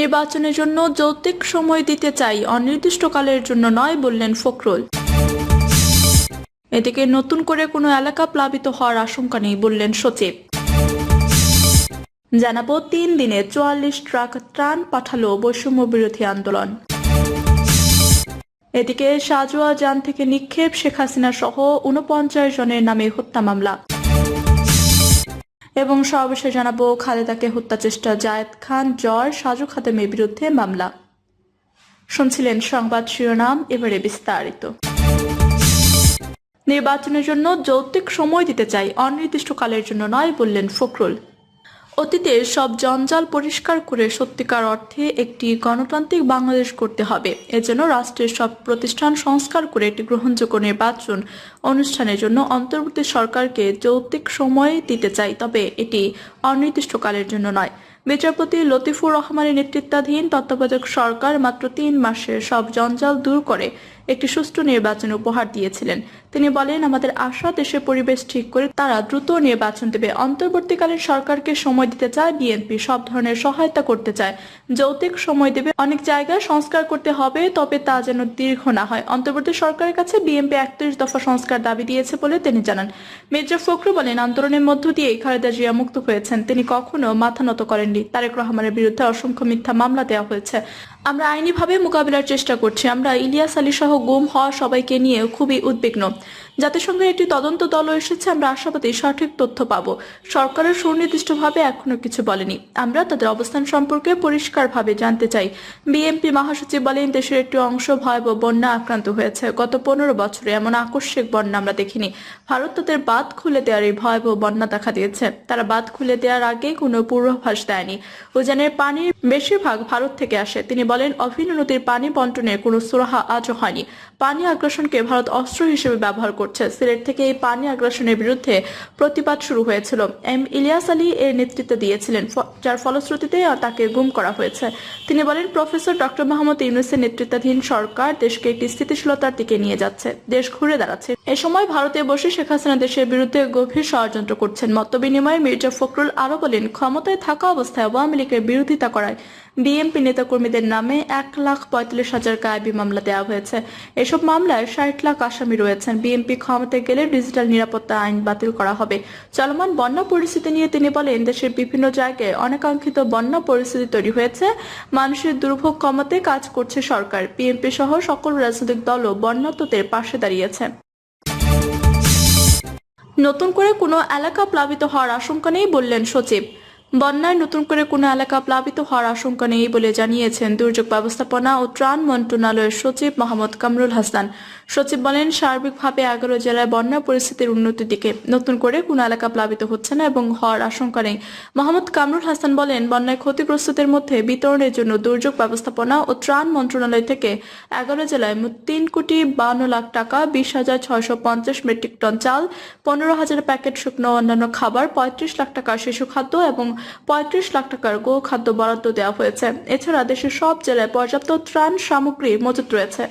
নির্বাচনের জন্য যৌক্তিক সময় দিতে চাই, অনির্দিষ্টকালের জন্য নয় বললেন ফখরুল। এদিকে নতুন করে কোনো এলাকা প্লাবিত হওয়ার আশঙ্কা নেই বললেন সচিব। জানাব তিন দিনে চুয়াল্লিশ ট্রাক ত্রাণ পাঠালো বৈষম্য বিরোধী আন্দোলন। এদিকে সাজোয়া যান থেকে নিক্ষেপ শেখ হাসিনা সহ উনপঞ্চাশ জনের নামে হত্যা মামলা। এবং সর্বশেষ জানাব, খালেদাকে হত্যা চেষ্টা জায়েদ খান, জ্বর, সাজু খাদেমের বিরুদ্ধে মামলা। শুনছিলেন সংবাদ শিরোনাম, এবারে বিস্তারিত। নির্বাচনের জন্য যৌক্তিক সময় দিতে চাই, অনির্দিষ্টকালের জন্য নয় বললেন ফখরুল। অতীতের সব জঞ্জাল পরিষ্কার করে সত্যিকার অর্থে একটি গণতান্ত্রিক বাংলাদেশ করতে হবে। এজন্য রাষ্ট্রের সব প্রতিষ্ঠান সংস্কার করে একটি গ্রহণযোগ্য নির্বাচন অনুষ্ঠানের জন্য অন্তর্বর্তী সরকারকে যৌক্তিক সময় দিতে চাই, তবে এটি অনির্দিষ্টকালের জন্য নয়। বিচারপতি লতিফুর রহমানের নেতৃত্বাধীন তত্ত্বাবধায়ক সরকার মাত্র তিন মাসের সব জঞ্জাল দূর করে একটি সুষ্ঠু নির্বাচন উপহার দিয়েছিলেন। তিনি বলেন, আমাদের আশা, দেশের পরিবেশ ঠিক করে তারা দ্রুত নির্বাচন দেবে। অন্তর্বর্তীকালীন সরকারকে সময় দিতে চায়, বিএনপি সব ধরনের সহায়তা করতে চায়। যৌক্তিক সময় দেবে, অনেক জায়গায় সংস্কার করতে হবে, তবে তা যেন দীর্ঘ না হয়। অন্তর্বর্তী সরকারের কাছে বিএনপি একত্রিশ দফা সংস্কার দাবি দিয়েছে বলে তিনি জানান। মির্জা ফখরু বলেন, আন্দোলনের মধ্য দিয়ে খালেদা জিয়া মুক্ত হয়েছেন। তিনি কখনো মাথা নত করেননি। তারেক রহমানের বিরুদ্ধে অসংখ্য মিথ্যা মামলা দেওয়া হয়েছে। আমরা আইনিভাবে মোকাবিলার চেষ্টা করছি। আমরা ইলিয়াস আলী সহ গুম হওয়া সবাইকে নিয়ে খুবই উদ্বিগ্ন। জাতিসংঘের একটি তদন্ত দল এসেছে, আমরা আশাবাদী সঠিক তথ্য পাব। সরকারের সুনির্দিষ্টভাবে এখনও কিছু বলেনি। আমরা তাদের অবস্থান সম্পর্কে পরিষ্কারভাবে জানতে চাই। বিএনপি মহাসচিব বলেন, দেশের একটি অংশ ভয়াবহ বন্যা আক্রান্ত হয়েছে। গত পনেরো বছরে এমন আকস্মিক বন্যা আমরা দেখিনি। ভারত তাদের বাঁধ খুলে দেওয়ার এই ভয়াবহ বন্যা দেখা দিয়েছে। তারা বাঁধ খুলে দেওয়ার আগে কোনো পূর্বাভাস দেয়নি। উজানের পানির বেশিরভাগ ভারত থেকে আসে। তিনি বলেন, অভিন্ন নদীর পানি বন্টনের কোনো সুরাহা আজও হয়নি। পানি আগ্রাসনকে ভারত অস্ত্র হিসেবে ব্যবহার করছে। সিলেট থেকে এই পানি আগ্রাসনের বিরুদ্ধে প্রতিবাদ শুরু হয়েছিল। এম ইলিয়াস আলী এর নেতৃত্ব দিয়েছিলেন যার ফলশ্রুতিতে তাকে গুম করা হয়েছে। তিনি বলেন, প্রফেসর ডক্টর মোহাম্মদ ইউনুসের নেতৃত্বাধীন সরকার দেশকে একটি স্থিতিশীলতার দিকে নিয়ে যাচ্ছে, দেশ ঘুরে দাঁড়াচ্ছে। এ সময় ভারতে বসে শেখ হাসিনা দেশের বিরুদ্ধে গভীর ষড়যন্ত্র করছেন। মত বিনিময়ে মির্জা ফখরুল আরও বলেন, ক্ষমতায় থাকা অবস্থায় আওয়ামী লীগের বিরোধিতা করায় বিএনপি নেতাকর্মীদের নামে এক লাখ পঁয়তাল্লিশ হাজার গায়েবী মামলা দেওয়া হয়েছে। এসব মামলায় ষাট লাখ আসামি রয়েছেন। বিএনপি ক্ষমতায় গেলে ডিজিটাল নিরাপত্তা আইন বাতিল করা হবে। চলমান বন্যা পরিস্থিতি নিয়ে তিনি বলেন, দেশের বিভিন্ন জায়গায় অনাকাঙ্ক্ষিত বন্যা পরিস্থিতি তৈরি হয়েছে। মানুষের দুর্ভোগ কমাতে কাজ করছে সরকার। বিএনপি সহ সকল রাজনৈতিক দলও বন্যাতদের পাশে দাঁড়িয়েছে। নতুন করে কোনো এলাকা প্লাবিত হওয়ার আশঙ্কা নেই বললেন সচিব। বন্যায় নতুন করে কোনো এলাকা প্লাবিত হওয়ার আশঙ্কা নেই বলে জানিয়েছেন দুর্যোগ ব্যবস্থাপনা ও ত্রাণ মন্ত্রণালয়ের সচিব মোহাম্মদ কামরুল হাসান। সচিব বলেন, সার্বিকভাবে এগারো জেলায় বন্যা পরিস্থিতির উন্নতির দিকে নতুন করে কোনো এলাকা প্লাবিত হচ্ছে না এবং হওয়ার আশঙ্কা নেই। মোহাম্মদ কামরুল হাসান বলেন, বন্যায় ক্ষতিগ্রস্তদের মধ্যে বিতরণের জন্য দুর্যোগ ব্যবস্থাপনা ও ত্রাণ মন্ত্রণালয় থেকে এগারো জেলায় তিন কোটি বান্ন লাখ টাকা, বিশ হাজার ছয়শো পঞ্চাশ মেট্রিক টন চাল, পনেরো হাজার প্যাকেট শুকনো অন্যান্য খাবার, পঁয়ত্রিশ লাখ টাকার শিশু খাদ্য এবং পঁয়ত্রিশ লাখ টাকার গো খাদ্য বরাদ্দ দেওয়া হয়েছে। এছাড়া দেশের সব জেলায় পর্যাপ্ত ত্রাণ সামগ্রী মজুত রয়েছে।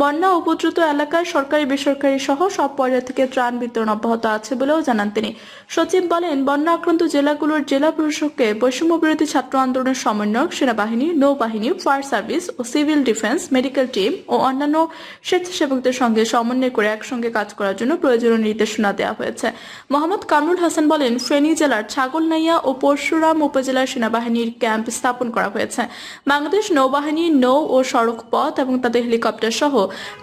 বন্যা উপদ্রুত এলাকায় সরকারি, বেসরকারি সহ সব পর্যায় থেকে ত্রাণ বিতরণ অব্যাহত আছে বলেও জানান তিনি। সচিব বলেন বন্যা আক্রান্ত জেলাগুলোর জেলা প্রশাসককে বৈষম্য বিরোধী ছাত্র আন্দোলনের সমন্বয়ক, সেনাবাহিনী, নৌবাহিনী, ফায়ার সার্ভিস ও সিভিল ডিফেন্স, মেডিকেল টিম ও অন্যান্য স্বেচ্ছাসেবকদের সঙ্গে সমন্বয় করে একসঙ্গে কাজ করার জন্য প্রয়োজনীয় নির্দেশনা দেওয়া হয়েছে। মোহাম্মদ কামরুল হাসান বলেন, ফেনী জেলার ছাগলনাইয়া ও পরশুরাম উপজেলা সেনাবাহিনীর ক্যাম্প স্থাপন করা হয়েছে। বাংলাদেশ নৌবাহিনী, নৌ ও সড়ক পথ এবং তাদের হেলিকপ্টার সহ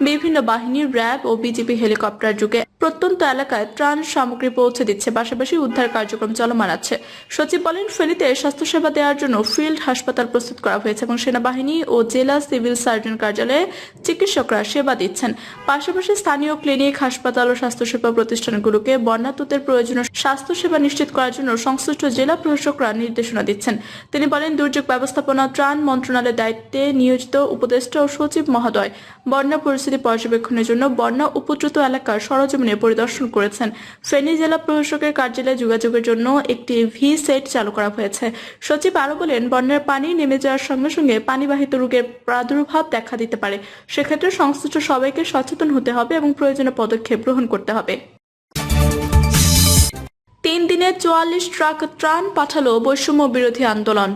বিভিন্ন বাহিনীর র্যাব ও বিজিবি হেলিকপ্টার যুগে প্রত্যন্ত এলাকায় ত্রাণ সামগ্রী পৌঁছে দিচ্ছে, পাশাপাশি উদ্ধার কার্যক্রম চলমান আছে। সচিব বলেন, ফেনীতে স্বাস্থ্যসেবা দেওয়ার জন্য ফিল্ড হাসপাতাল প্রস্তুত করা হয়েছে এবং সেনাবাহিনী ও জেলা সিভিল সার্জন কার্যালয়ে চিকিৎসকরা সেবা দিচ্ছেন। পাশাপাশি স্থানীয় ক্লিনিক, হাসপাতাল ও স্বাস্থ্যসেবা প্রতিষ্ঠানগুলোকে বন্যাতুতের প্রয়োজনীয় স্বাস্থ্যসেবা নিশ্চিত করার জন্য সংশ্লিষ্ট জেলা প্রশাসকরা নির্দেশনা দিচ্ছেন। তিনি বলেন, দুর্যোগ ব্যবস্থাপনা, ত্রাণ মন্ত্রণালয়ের দায়িত্বে নিয়োজিত উপদেষ্টা ও সচিব মহোদয়, বন্যা পরিস্থিতি পর্যবেক্ষণের জন্য বন্যা উপদ্রুত এলাকার সরজমিনে পরিদর্শন করেছেন। ফেনী জেলা প্রশাসকের কার্যালয়ে যোগাযোগের জন্য একটি ভি সেট চালু করা হয়েছে। সচিব আরও বলেন, বন্যার পানি নেমে যাওয়ার সঙ্গে সঙ্গে পানিবাহিত রোগের প্রাদুর্ভাব দেখা দিতে পারে। সেক্ষেত্রে সংশ্লিষ্ট সবাইকে সচেতন হতে হবে এবং প্রয়োজনীয় পদক্ষেপ গ্রহণ করতে হবে। তিন দিনে চুয়াল্লিশ ট্রাক ত্রাণ পাঠালো বৈষম্য বিরোধী আন্দোলন।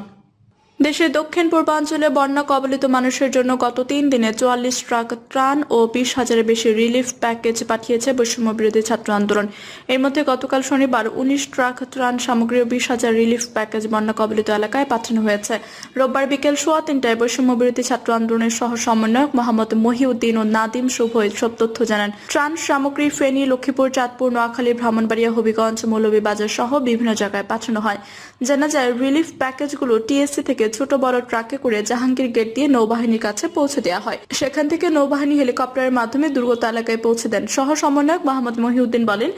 দেশের দক্ষিণ পূর্বাঞ্চলে বন্যা কবলিত মানুষের জন্য গত তিন দিনে চুয়াল্লিশ ট্রাক ত্রাণ ও বিশ হাজারের বেশি রিলিফ প্যাকেজ পাঠিয়েছে বৈষম্য বিরোধী ছাত্র আন্দোলন। এর মধ্যে গতকাল শনিবার উনিশ ট্রাক ত্রাণ সামগ্রী ও বিশ হাজার রিলিফ প্যাকেজ বন্যা কবলিত এলাকায় পাঠানো হয়েছে। রোববার বিকেল সোয়া তিনটায় বৈষম্য বিরোধী ছাত্র আন্দোলনের সহ সমন্বয়ক মোহাম্মদ মহিউদ্দিন ও নাদিম শুভ এসব তথ্য জানান। ত্রাণ সামগ্রী ফেনী, লক্ষ্মীপুর, চাঁদপুর, নোয়াখালী ভ্রমণবাড়িয়া হবিগঞ্জ, মৌলভীবাজার সহ বিভিন্ন জায়গায় পাঠানো হয়। জানা যায়, রিলিফ প্যাকেজগুলো টিএসসি থেকে ছোট বড় ট্রাকে করে জাহাঙ্গীর গেট দিয়ে নৌবাহিনীর কাছে পৌঁছে দেওয়া হয়। সেখান থেকে নৌবাহিনী হেলিকপ্টারের মাধ্যমে দুর্গত এলাকায় পৌঁছে দেন। সহ সমন্বয়ক মোহাম্মদ মহিউদ্দিন বলেন,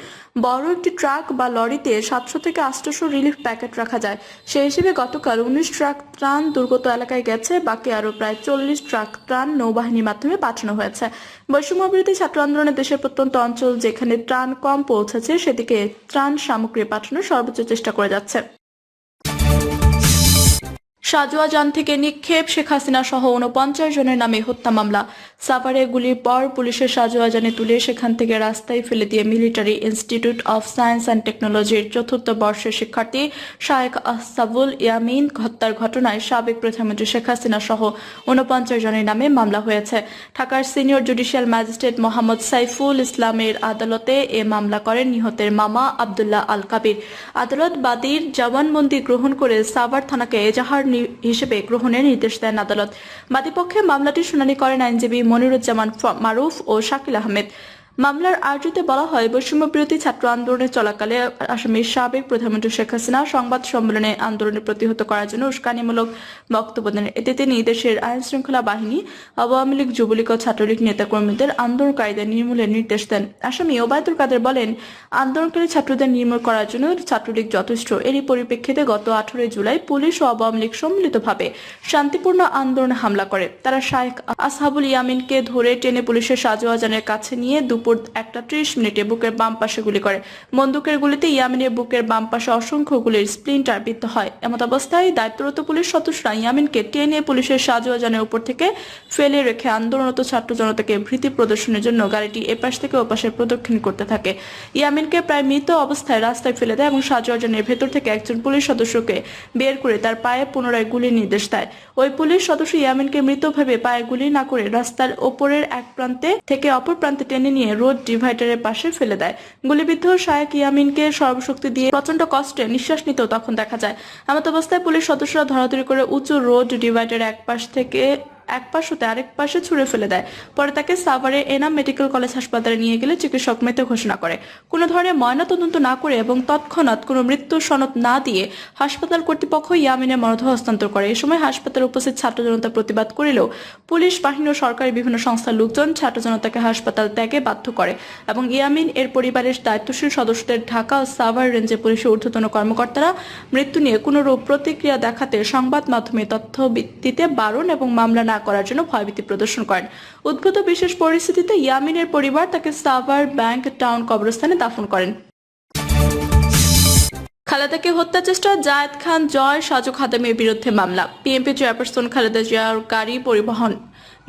বড় একটি ট্রাক বা লরিতে সাতশো থেকে আটশোশো রিলিফ প্যাকেট রাখা যায়। সেই হিসেবে গতকাল উনিশ ট্রাক ত্রাণ দুর্গত এলাকায় গেছে, বাকি আরও প্রায় চল্লিশ ট্রাক ত্রাণ নৌবাহিনীর মাধ্যমে পাঠানো হয়েছে। বৈষম্য বিরোধী ছাত্র আন্দোলনে দেশের প্রত্যন্ত অঞ্চল যেখানে ত্রাণ কম পৌঁছেছে, সেদিকে ত্রাণ সামগ্রী পাঠানোর সর্বোচ্চ চেষ্টা করে যাচ্ছে। সাজোয়া যান থেকে নিক্ষেপ শেখ হাসিনা সহ উনপঞ্চাশ জনের নামে হত্যা মামলা। সাভারে গুলির পর পুলিশের সাজোয়া যানে তুলে সেখান থেকে রাস্তায় ফেলে দিয়ে military institute of science and টেকনোলজির চতুর্থ বর্ষের শিক্ষার্থী শায়েখ আসাবুল ইয়ামিন হত্যার ঘটনায় সাবেক প্রধানমন্ত্রী শেখ হাসিনা সহ উনপঞ্চাশ জনের নামে মামলা হয়েছে। ঢাকার senior judicial magistrate Mohammad Saiful ইসলামের আদালতে এ মামলা করেন নিহতের মামা আবদুল্লাহ আল কাবির আদালত বাদীর জবানবন্দি গ্রহণ করে সাভার থানাকে এজাহার হিসেবে গ্রহণের নির্দেশ দেন আদালত। বাদীপক্ষে মামলাটি শুনানি করেন আইনজীবী মনিরুজ্জামান মারুফ ও শাকিল আহমেদ। মামলার আর্জিতে বলা হয়, বৈষম্য বিরোধী ছাত্র আন্দোলনের চলাকালে আসামের সাবেক প্রধানমন্ত্রী শেখ হাসিনা সংবাদ সম্মেলনে আন্দোলনে প্রতিহত করার জন্য উস্কানিমূলক বক্তব্য দেন। এতে তিনি দেশের আইন শৃঙ্খলা বাহিনী, আওয়ামী লীগ, যুবলীগ ও ছাত্রলীগ নেতাকর্মীদের আন্দোলনকারীদের নির্মূলের নির্দেশ দেন। আসামি ওবায়দুল কাদের বলেন, আন্দোলনকারী ছাত্রদের নির্মূল করার জন্য ছাত্রলীগ যথেষ্ট। এরই পরিপ্রেক্ষিতে গত আঠারোই জুলাই পুলিশ ও আওয়ামী লীগ সম্মিলিতভাবে শান্তিপূর্ণ আন্দোলনে হামলা করে। তারা শায়েখ আসহাবুল ইয়ামিনকে ধরে টেনে পুলিশের সাজোয়াজানের কাছে নিয়ে দুপুর একটা ত্রিশ মিনিটে বুকের বাম পাশে গুলি করে। বন্দুকের গুলিতে ইয়ামিনের বুকের বাম পাশে অসংখ্য গুলির স্প্লিন্টার বিদ্ধ হয়। এমত অবস্থায় দায়িত্বরত পুলিশ সদস্যরা ইয়ামিনকে টেনে পুলিশের সাজোয়াজানের উপর থেকে ফেলে রেখে আন্দোলনরত ছাত্র জনতাকে ভীতি প্রদর্শনের জন্য গাড়িটি এপাশ থেকে ওপাশে প্রদক্ষিণ করতে থাকে। ইয়ামিনকে প্রায় মৃত অবস্থায় রাস্তায় ফেলে দেয় এবং সাজোয়াজানের ভেতর থেকে একজন পুলিশ সদস্যকে বের করে তার পায়ে পুনরায় গুলির নির্দেশ দেয়। ওই পুলিশ সদস্য ইয়ামিনকে মৃত ভাবে পায়ে গুলি না করে রাস্তার ওপরের এক প্রান্তে থেকে অপর প্রান্তে টেনে নিয়ে রোড ডিভাইডারের পাশে ফেলে দেয়। গুলিবিদ্ধ শায়েক ইয়ামিনকে সর্বশক্তি দিয়ে প্রচণ্ড কষ্টে নিঃশ্বাস নিতেও তখন দেখা যায়। এমত অবস্থায় পুলিশ সদস্যরা ধরাধরি করে উঁচু রোড ডিভাইডারের এক পাশ থেকে এক পাশ হতে আরেক পাশে ছুড়ে ফেলে দেয়। পরে তাকে সাভারে এনাম মেডিকেল কলেজ হাসপাতালে নিয়ে গেলে চিকিৎসক মৃত ঘোষণা করে। কোনো ধরনের ময়নাতদন্ত না করে এবং তৎক্ষণাৎ কোনো মৃত্যু সনদ না দিয়ে হাসপাতাল কর্তৃপক্ষ ইয়ামিনের মরদেহ হস্তান্তর করে। এই সময় হাসপাতালে উপস্থিত ছাত্র জনতা প্রতিবাদ করিলেও পুলিশ, বাহিনী ও সরকারি বিভিন্ন সংস্থার লোকজন ছাত্র জনতাকে হাসপাতাল ত্যাগে বাধ্য করে এবং ইয়ামিন এর পরিবারের দায়িত্বশীল সদস্যদের ঢাকা ও সাভার রেঞ্জে পুলিশের ঊর্ধ্বতন কর্মকর্তারা মৃত্যু নিয়ে কোনো রূপ প্রতিক্রিয়া দেখাতে সংবাদ মাধ্যমে তথ্য ভিত্তিতে বারণ এবং মামলা না করার জন্য ভয়ভীতি প্রদর্শন করেন। উদ্ভূত বিশেষ পরিস্থিতিতে ইয়ামিনের পরিবার তাকে সাভার ব্যাংক টাউন কবরস্থানে দাফন করেন। খালেদাকে হত্যা চেষ্টা, জায়েদ খান জয় সাজু খাদেমের বিরুদ্ধে মামলা। পিএমপি চেয়ারপারসন খালেদা জিয়ার গাড়ি পরিবহন,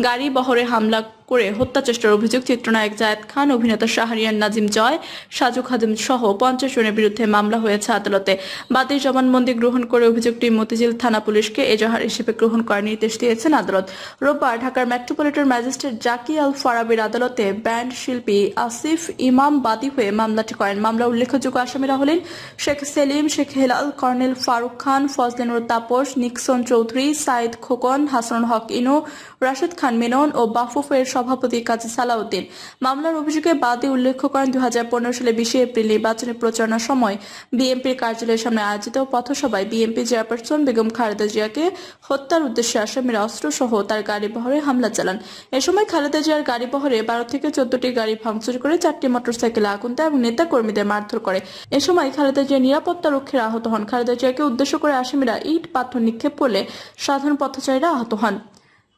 গাড়ি বহরে হামলা করে হত্যা চেষ্টার অভিযোগ চিত্রনায়ক জায়েদ খান, অভিনেতা শাহরিয়ার নাজিম জয়, সাজু খাদেম সহ পঞ্চাশ জনের বিরুদ্ধে মামলা হয়েছে আদালতে। বাদী জবানবন্দি গ্রহণ করে অভিযোগটি মতিঝিল থানা পুলিশকে এজাহার হিসেবে গ্রহণ করার নির্দেশ দিয়েছেন আদালত। রোববার ঢাকার মেট্রোপলিটন ম্যাজিস্ট্রেট জাকি আল ফারাবির আদালতে ব্যান্ড শিল্পী আসিফ ইমাম বাদী হয়ে মামলাটি করেন। মামলা উল্লেখযোগ্য আসামিরা হলেন শেখ সেলিম, শেখ হেলাল, কর্নেল ফারুক খান ফজলেনুর তাপস, নিক্সন চৌধুরী সাইদ খোকন, হাসানুল হক ইনু, রাশেদ খান মেনন ও বাফুফের সভাপতি কাজী সালাউদ্দিন। মামলার অভিযোগে বাদী উল্লেখ করেন দুই হাজার পনেরো সালে বিশে এপ্রিল নির্বাচনী প্রচারণার সময় বিএনপির কার্যালয়ের সামনে আয়োজিত পথসভায় বিএনপি চেয়ারপারসন বেগম খালেদা জিয়াকে হত্যার উদ্দেশ্যে আসামির অস্ত্র সহ তার গাড়ি বহরে হামলা চালান। এ সময় খালেদা জিয়ার গাড়ি বহরে বারো থেকে চোদ্দটি গাড়ি ভাঙচুর করে চারটি মোটরসাইকেলে আগুন দেয় এবং নেতা কর্মীদের মারধর করে। এ সময় খালেদা জিয়া নিরাপত্তা রক্ষীরা আহত হন। খালেদা জিয়াকে উদ্দেশ্য করে আসামিরা ইট, পাথর নিক্ষেপ করলে সাধারণ পথচারীরা আহত হন।